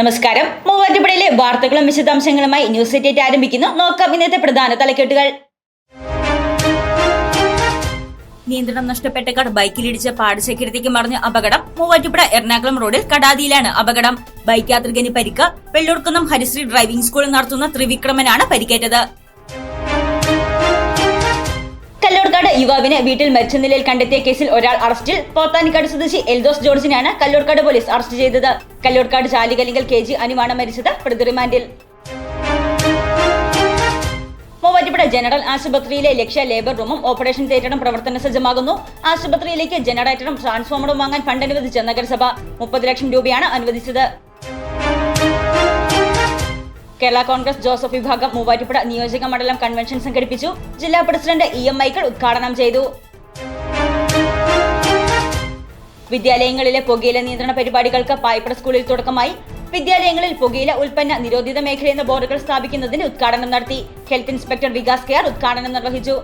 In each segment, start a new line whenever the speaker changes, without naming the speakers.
നമസ്കാരം. മൂവാറ്റുപുഴയിലെ വാർത്തകളും വിശദാംശങ്ങളുമായി ന്യൂസ് എറ്റേറ്റ് ആരംഭിക്കുന്നു. നോക്കാം ഇന്നത്തെ പ്രധാന തലക്കെട്ടുകൾ. നിയന്ത്രണം നഷ്ടപ്പെട്ട കാർ ബൈക്കിലിടിച്ച് പാടശേഖരത്തേക്ക് മറിഞ്ഞ അപകടം മൂവാറ്റുപുഴ എറണാകുളം റോഡിൽ കടാതിയിലാണ് അപകടം. ബൈക്ക് യാത്രികന് പരിക്ക്. വെള്ളൂർക്കുന്നം ഹരിശ്രീ ഡ്രൈവിംഗ് സ്കൂളിൽ നടത്തുന്ന ത്രിവിക്രമനാണ് പരിക്കേറ്റത്. കല്ലൂർക്കാട് യുവാവിനെ വീട്ടിൽ മരിച്ച നിലയിൽ കണ്ടെത്തിയ കേസിൽ ഒരാൾ അറസ്റ്റിൽ. പോത്താനിക്കാട് സ്വദേശി എൽദോസ് ജോർജിനെയാണ് കല്ലൂർക്കാട് പോലീസ് അറസ്റ്റ് ചെയ്തത്. കല്ലൂർക്കാട് ചാലികലിങ്കൽ കെ ജി അനുവാണ് മരിച്ചത്. പ്രതി റിമാൻഡിൽ. മൂവാറ്റുപുഴ ജനറൽ ആശുപത്രിയിലെ ലക്ഷ്യ ലേബർ റൂമും ഓപ്പറേഷൻ തിയേറ്ററും പ്രവർത്തന സജ്ജമാകുന്നു ആശുപത്രിയിലേക്ക് ജനറേറ്ററും ട്രാൻസ്ഫോമറും വാങ്ങാൻ ഫണ്ട് അനുവദിച്ച നഗരസഭ മുപ്പത് ലക്ഷം രൂപയാണ് അനുവദിച്ചത്. കേരള കോൺഗ്രസ് ജോസഫ് വിഭാഗം മൂവാറ്റുപുഴ നിയോജക മണ്ഡലം കൺവെൻഷൻ സംഘടിപ്പിച്ചു. ജില്ലാ പ്രസിഡന്റ് ഇ എം മൈക്കിൾ ഉദ്ഘാടനം ചെയ്തു. വിദ്യാലയങ്ങളിലെ പുകയില നിയന്ത്രണ പരിപാടികൾക്ക് പായ്പട സ്കൂളിൽ തുടക്കമായി. വിദ്യാലയങ്ങളിൽ പുകയില ഉൽപ്പന്ന നിരോധിത മേഖല എന്ന ബോർഡുകൾ സ്ഥാപിക്കുന്നതിന് ഉദ്ഘാടനം നടത്തി. ഹെൽത്ത് ഇൻസ്പെക്ടർ വികാസ് കെയർ ഉദ്ഘാടനം നിർവഹിച്ചു.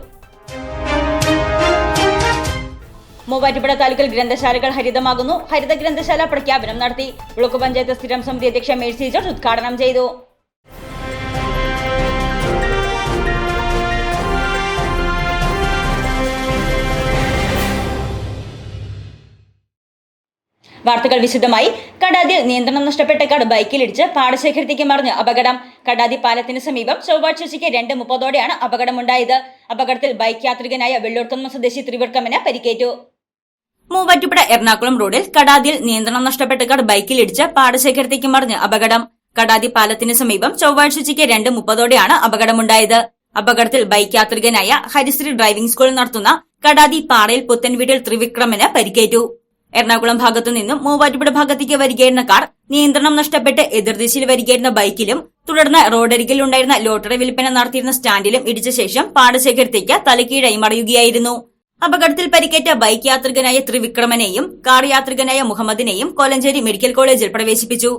മൂവാറ്റുപുഴ താലൂക്കിൽ ഗ്രന്ഥശാലകൾ ഹരിതമാകുന്നു. ഹരിത ഗ്രന്ഥശാല പ്രഖ്യാപനം നടത്തി. ബ്ലോക്ക് പഞ്ചായത്ത് സ്ഥിരം സമിതി അധ്യക്ഷ മേഴ്സി ജോർജ് ഉദ്ഘാടനം ചെയ്തു. വാർത്തകൾ വിശദമായി. കടാതിയിൽ നിയന്ത്രണം നഷ്ടപ്പെട്ട കാർ ബൈക്കിലിടിച്ച് പാടശേഖരത്തേക്ക് മറിഞ്ഞ്. അപകടം കടാതി പാലത്തിന് സമീപം ചൊവ്വാഴ്ച ഉച്ചയ്ക്ക് രണ്ട് മുപ്പതോടെയാണ് അപകടമുണ്ടായത്. അപകടത്തിൽ ബൈക്ക് യാത്രികനായ വെള്ളൂർക്കുന്നം സ്വദേശി ത്രിവിക്രമന് പരിക്കേറ്റു. മൂവാറ്റുപുഴ എറണാകുളം റോഡിൽ കടാതിയിൽ നിയന്ത്രണം നഷ്ടപ്പെട്ട കാർ ബൈക്കിലിടിച്ച് പാടശേഖരത്തേക്ക് മറിഞ്ഞ് അപകടം. കടാതി പാലത്തിന് സമീപം ചൊവ്വാഴ്ച ഉച്ചയ്ക്ക് രണ്ട് മുപ്പതോടെയാണ് അപകടമുണ്ടായത്. അപകടത്തിൽ ബൈക്ക് യാത്രികനായ ഹരിശ്രീ ഡ്രൈവിംഗ് സ്കൂളിൽ നടത്തുന്ന കടാതി പാറയിൽ പുത്തൻവീട്ടിൽ ത്രിവിക്രമന് പരിക്കേറ്റു. എറണാകുളം ഭാഗത്തു നിന്നും മൂവാറ്റുപുഴ ഭാഗത്തേക്ക് വരികയായിരുന്ന കാർ നിയന്ത്രണം നഷ്ടപ്പെട്ട് എതിർദിശയിൽ വരികയായിരുന്ന ബൈക്കിലും തുടർന്ന് റോഡരികിൽ ഉണ്ടായിരുന്ന ലോട്ടറി വിൽപ്പന നടത്തിയിരുന്ന സ്റ്റാൻഡിലും ഇടിച്ച ശേഷം പാടശേഖരത്തേക്ക് തലക്കീഴായി മറിയുകയായിരുന്നു. അപകടത്തിൽ പരിക്കേറ്റ ബൈക്ക് യാത്രികനായ ത്രിവിക്രമനെയും കാർ യാത്രികനായ മുഹമ്മദിനെയും കോലഞ്ചേരി മെഡിക്കൽ കോളേജിൽ പ്രവേശിപ്പിച്ചു.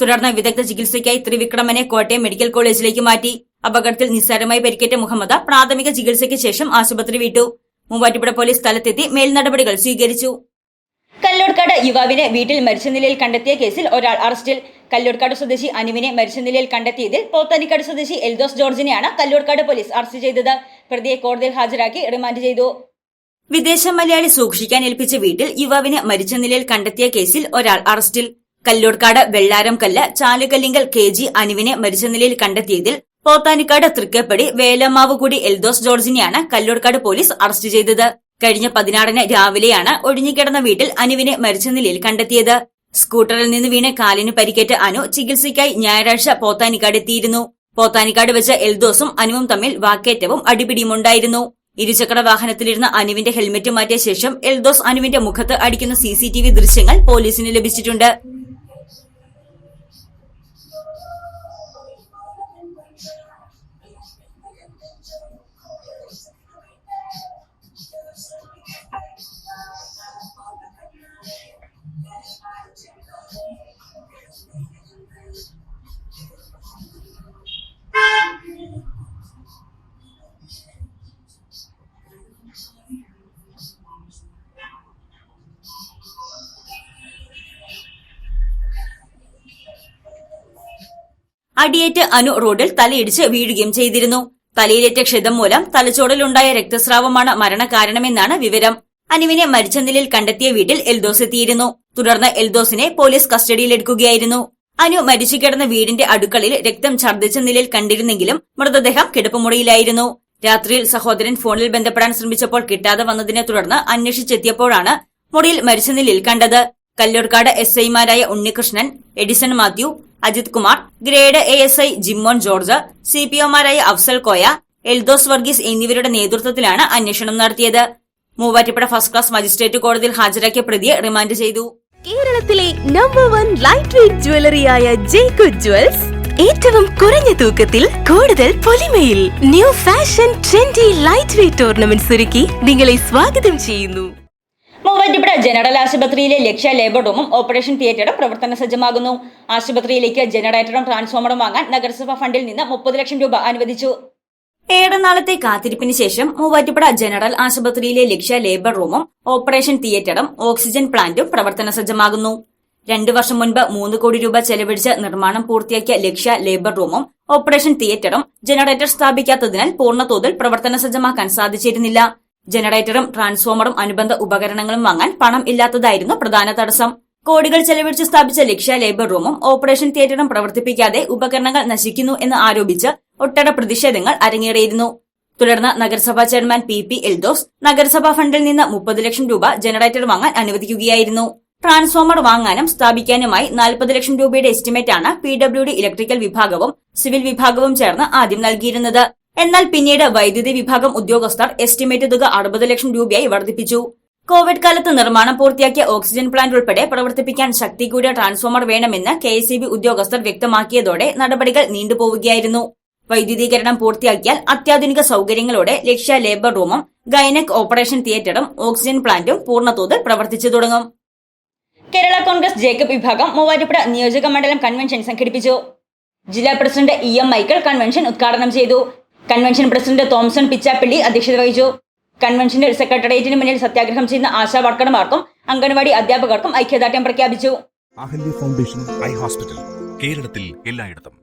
തുടർന്ന് വിദഗ്ധ ചികിത്സയ്ക്കായി ത്രിവിക്രമനെ കോട്ടയം മെഡിക്കൽ കോളേജിലേക്ക് മാറ്റി. അപകടത്തിൽ നിസ്സാരമായി പരിക്കേറ്റ മുഹമ്മദ് പ്രാഥമിക ചികിത്സയ്ക്ക് ശേഷം ആശുപത്രി വിട്ടു. മൂവാറ്റുപുഴ പോലീസ് സ്ഥലത്തെത്തി മേൽനടപടികൾ സ്വീകരിച്ചു. കല്ലൂർക്കാട് യുവാവിനെ വീട്ടിൽ മരിച്ച നിലയിൽ കണ്ടെത്തിയ കേസിൽ ഒരാൾ അറസ്റ്റിൽ. കല്ലൂർക്കാട് സ്വദേശി അനുവിനെ മരിച്ച നിലയിൽ കണ്ടെത്തിയതിൽ പോത്താനിക്കാട് സ്വദേശി എൽദോസ് ജോർജിനെയാണ് കല്ലൂർക്കാട് പോലീസ് അറസ്റ്റ് ചെയ്തത്. പ്രതിയെ കോടതിയിൽ ഹാജരാക്കി റിമാൻഡ് ചെയ്തു. വിദേശ മലയാളി സൂക്ഷിക്കാൻ ഏൽപ്പിച്ച വീട്ടിൽ യുവാവിനെ മരിച്ച നിലയിൽ കണ്ടെത്തിയ കേസിൽ ഒരാൾ അറസ്റ്റിൽ. കല്ലൂർക്കാട് വെള്ളാരംകല്ല് ചാലുകല്ലിങ്കൽ കെ ജി അനുവിനെ മരിച്ച നിലയിൽ കണ്ടെത്തിയതിൽ പോത്താനിക്കാട് തൃക്കേപ്പടി വേലമാവുകുടി എൽദോസ് ജോർജിനെയാണ് കല്ലൂർക്കാട് പോലീസ് അറസ്റ്റ് ചെയ്തത്. കഴിഞ്ഞ പതിനാറിന് രാവിലെയാണ് ഒഴിഞ്ഞുകിടന്ന വീട്ടിൽ അനുവിനെ മരിച്ച നിലയിൽ കണ്ടെത്തിയത്. സ്കൂട്ടറിൽ നിന്ന് വീണ് കാലിന് പരിക്കേറ്റ അനു ചികിത്സയ്ക്കായി ഞായറാഴ്ച പോത്താനിക്കാട് എത്തിയിരുന്നു. പോത്താനിക്കാട് വെച്ച് എൽദോസും അനുവും തമ്മിൽ വാക്കേറ്റവും അടിപിടിയുമുണ്ടായിരുന്നു. ഇരുചക്ര വാഹനത്തിലിരുന്ന അനുവിന്റെ ഹെൽമറ്റ് മാറ്റിയ ശേഷം എൽദോസ് അനുവിന്റെ മുഖത്ത് അടിക്കുന്ന സിസിടിവി ദൃശ്യങ്ങൾ പോലീസിന് ലഭിച്ചിട്ടുണ്ട്. അടിയേറ്റ് അനു റോഡിൽ തലയിടിച്ച് വീഴുകയും ചെയ്തിരുന്നു. തലയിലേറ്റ ക്ഷതം മൂലം തലച്ചോറിലുണ്ടായ രക്തസ്രാവമാണ് മരണകാരണമെന്നാണ് വിവരം. അനുവിനെ മരിച്ച നിലയിൽ കണ്ടെത്തിയ വീട്ടിൽ എൽദോസ് എത്തിയിരുന്നു. തുടർന്ന് എൽദോസിനെ പോലീസ് കസ്റ്റഡിയിലെടുക്കുകയായിരുന്നു. അനു മരിച്ചു കിടന്ന വീടിന്റെ അടുക്കളയിൽ രക്തം ഛർദ്ദിച്ച നിലയിൽ കണ്ടിരുന്നെങ്കിലും മൃതദേഹം കിടപ്പുമുറിയിലായിരുന്നു. രാത്രിയിൽ സഹോദരൻ ഫോണിൽ ബന്ധപ്പെടാൻ ശ്രമിച്ചപ്പോൾ കിട്ടാതെ വന്നതിനെ തുടർന്ന് അന്വേഷിച്ചെത്തിയപ്പോഴാണ് മുറിയിൽ മരിച്ച നിലയിൽ കണ്ടത്. കല്ലൂർക്കാട് എസ് ഐമാരായ Unnikrishnan Edison Mathew Ajith Kumar grade A S I Jimmon George C P ഒമാരായ Afsal Koya Eldhose Varghese എന്നിവരുടെ നേതൃത്വത്തിലാണ് അന്വേഷണം നടത്തിയത്. മൂവാറ്റുപുഴ ഫസ്റ്റ് ക്ലാസ് മജിസ്ട്രേറ്റ് കോടതിയിൽ ഹാജരാക്കിയ പ്രതിയെ റിമാൻഡ് ചെയ്തു.
കേരളത്തിലെ നമ്പർ വൺ ലൈറ്റ് വെയിറ്റ് ജ്വല്ലറിയായ ജേക്കോ ജ്വൽസ് ഏറ്റവും കുറഞ്ഞ തൂക്കത്തിൽ കൂടുതൽ പൊലിമയിൽ new fashion trendy light weight tournament ഒരുക്കി നിങ്ങളെ സ്വാഗതം ചെയ്യുന്നു.
മൂവാറ്റുപുഴ ജനറൽ ആശുപത്രിയിലെ ലക്ഷ്യ ലേബർ റൂമും ഓപ്പറേഷൻ തിയേറ്ററും പ്രവർത്തന സജ്ജമാകുന്നു ആശുപത്രിയിലേക്ക് ജനറേറ്ററും ട്രാൻസ്ഫോമറും വാങ്ങാൻ നഗരസഭ ഫണ്ടിൽ നിന്ന് മുപ്പത് ലക്ഷം രൂപ അനുവദിച്ചു. ഏടനാളത്തെ നാളത്തെ കാത്തിരിപ്പിന് ശേഷം മൂവാറ്റുപുഴ ജനറൽ ആശുപത്രിയിലെ ലക്ഷ്യ ലേബർ റൂമും ഓപ്പറേഷൻ തിയേറ്ററും ഓക്സിജൻ പ്ലാന്റും പ്രവർത്തന സജ്ജമാകുന്നു രണ്ടു വർഷം മുൻപ് മൂന്ന് കോടി രൂപ ചെലവഴിച്ച് നിർമ്മാണം പൂർത്തിയാക്കിയ ലക്ഷ്യ ലേബർ റൂമും ഓപ്പറേഷൻ തിയേറ്ററും ജനറേറ്റർ സ്ഥാപിക്കാത്തതിനാൽ പൂർണതോതിൽ പ്രവർത്തന സജ്ജമാക്കാൻ സാധിച്ചിരുന്നില്ല. ജനറേറ്ററും ട്രാൻസ്ഫോമറും അനുബന്ധ ഉപകരണങ്ങളും വാങ്ങാൻ പണം ഇല്ലാത്തതായിരുന്നു പ്രധാന തടസ്സം. കോടികൾ ചെലവഴിച്ച് സ്ഥാപിച്ച ലക്ഷ്യ ലേബർ റൂമും ഓപ്പറേഷൻ തിയേറ്ററും പ്രവർത്തിപ്പിക്കാതെ ഉപകരണങ്ങൾ നശിക്കുന്നു എന്ന് ആരോപിച്ച് ഒട്ടേറെ പ്രതിഷേധങ്ങൾ അരങ്ങേറിയിരുന്നു. തുടർന്ന് നഗരസഭാ ചെയർമാൻ പി പി എൽദോസ് നഗരസഭാ ഫണ്ടിൽ നിന്ന് മുപ്പത് ലക്ഷം രൂപ ജനറേറ്റർ വാങ്ങാൻ അനുവദിക്കുകയായിരുന്നു. ട്രാൻസ്ഫോമർ വാങ്ങാനും സ്ഥാപിക്കാനുമായി നാൽപ്പത് ലക്ഷം രൂപയുടെ എസ്റ്റിമേറ്റാണ് പി ഡബ്ല്യു ഡി ഇലക്ട്രിക്കൽ വിഭാഗവും സിവിൽ വിഭാഗവും ചേർന്ന് ആദ്യം നൽകിയിരുന്നത്. എന്നാൽ പിന്നീട് വൈദ്യുതി വിഭാഗം ഉദ്യോഗസ്ഥർ എസ്റ്റിമേറ്റ് തുക അറുപത് ലക്ഷം രൂപയായി വർദ്ധിപ്പിച്ചു. കോവിഡ് കാലത്ത് നിർമ്മാണം പൂർത്തിയാക്കിയ ഓക്സിജൻ പ്ലാന്റ് ഉൾപ്പെടെ പ്രവർത്തിപ്പിക്കാൻ ശക്തി കൂടിയ ട്രാൻസ്ഫോമർ വേണമെന്ന് കെ ഉദ്യോഗസ്ഥർ വ്യക്തമാക്കിയതോടെ നടപടികൾ നീണ്ടുപോവുകയായിരുന്നു. വൈദ്യുതീകരണം പൂർത്തിയാക്കിയാൽ അത്യാധുനിക സൌകര്യങ്ങളോടെ ലക്ഷ്യ ലേബർ റൂമും ഗൈനക് ഓപ്പറേഷൻ തിയേറ്ററും ഓക്സിജൻ പ്ലാന്റും പൂർണതോതിൽ പ്രവർത്തിച്ചു തുടങ്ങും. കേരള കോൺഗ്രസ് ജേക്കബ് വിഭാഗം മൂവാറ്റുപുഴ നിയോജക മണ്ഡലം കൺവെൻഷൻ സംഘടിപ്പിച്ചു. ജില്ലാ president E M Michael convention ഉദ്ഘാടനം ചെയ്തു. കൺവെൻഷൻ പ്രസിഡന്റ് തോംസൺ പിച്ചാപ്പള്ളി അധ്യക്ഷത വഹിച്ചു. കൺവെൻഷന്റെ സെക്രട്ടേറിയറ്റിന് മുന്നിൽ സത്യാഗ്രഹം ചെയ്യുന്ന ആശാ വർക്കർമാർക്കും അംഗൻവാടി അധ്യാപകർക്കും ഐക്യദാർഢ്യം പ്രഖ്യാപിച്ചു.
അഹല്യ ഫൗണ്ടേഷൻ ഐ ഹോസ്പിറ്റൽ കേരളത്തിൽ എല്ലായിടത്തും.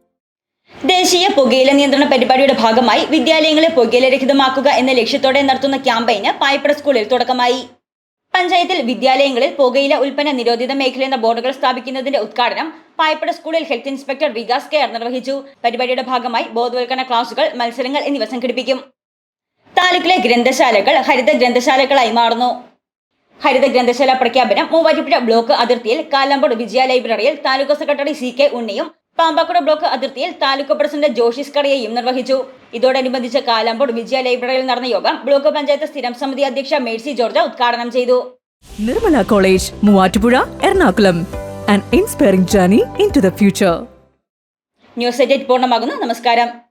ദേശീയ പുകയില നിയന്ത്രണ പരിപാടിയുടെ ഭാഗമായി വിദ്യാലയങ്ങളെ പുകയില രഹിതമാക്കുക എന്ന ലക്ഷ്യത്തോടെ നടത്തുന്ന ക്യാമ്പയിന് പായ്പട സ്കൂളിൽ തുടക്കമായി. പഞ്ചായത്തിൽ വിദ്യാലയങ്ങളിൽ പുകയില ഉൽപ്പന്ന നിരോധിത മേഖല എന്ന ബോർഡുകൾ സ്ഥാപിക്കുന്നതിന്റെ ഉദ്ഘാടനം പായ്പട സ്കൂളിൽ ഹെൽത്ത് ഇൻസ്പെക്ടർ വികാസ് കെയർ നിർവഹിച്ചു. പരിപാടിയുടെ ഭാഗമായി ബോധവൽക്കരണ ക്ലാസുകൾ മത്സരങ്ങൾ എന്നിവ സംഘടിപ്പിക്കും. താലൂക്കിലെ ഗ്രന്ഥശാലകൾ ഹരിത ഗ്രന്ഥശാലകളായി മാറുന്നു. ഹരിത ഗ്രന്ഥശാല പ്രഖ്യാപനം മൂവാറ്റുപുഴ ബ്ലോക്ക് അതിർത്തിയിൽ കാലാമ്പോട് വിജയ ലൈബ്രറിയിൽ താലൂക്ക് സെക്രട്ടറി സി കെ ഉണ്ണിയും പാമ്പാക്കുട ബ്ലോക്ക് അതിർത്തിയിൽ താലൂക്ക് പ്രസിഡന്റ് ജോഷിസ് കടയെയും നിർവഹിച്ചു. ഇതോടനുബന്ധിച്ച് കാലാമ്പോട് വിജയ ലൈബ്രറിയിൽ നടന്ന യോഗം ബ്ലോക്ക് പഞ്ചായത്ത് സ്ഥിരം സമിതി അധ്യക്ഷ മേഴ്സി ജോർജ് ഉദ്ഘാടനം ചെയ്തു.
Nirmala college Muvattupuzha Ernakulam. An inspiring journey into the future
news പൂർണമാകുന്നു. നമസ്കാരം.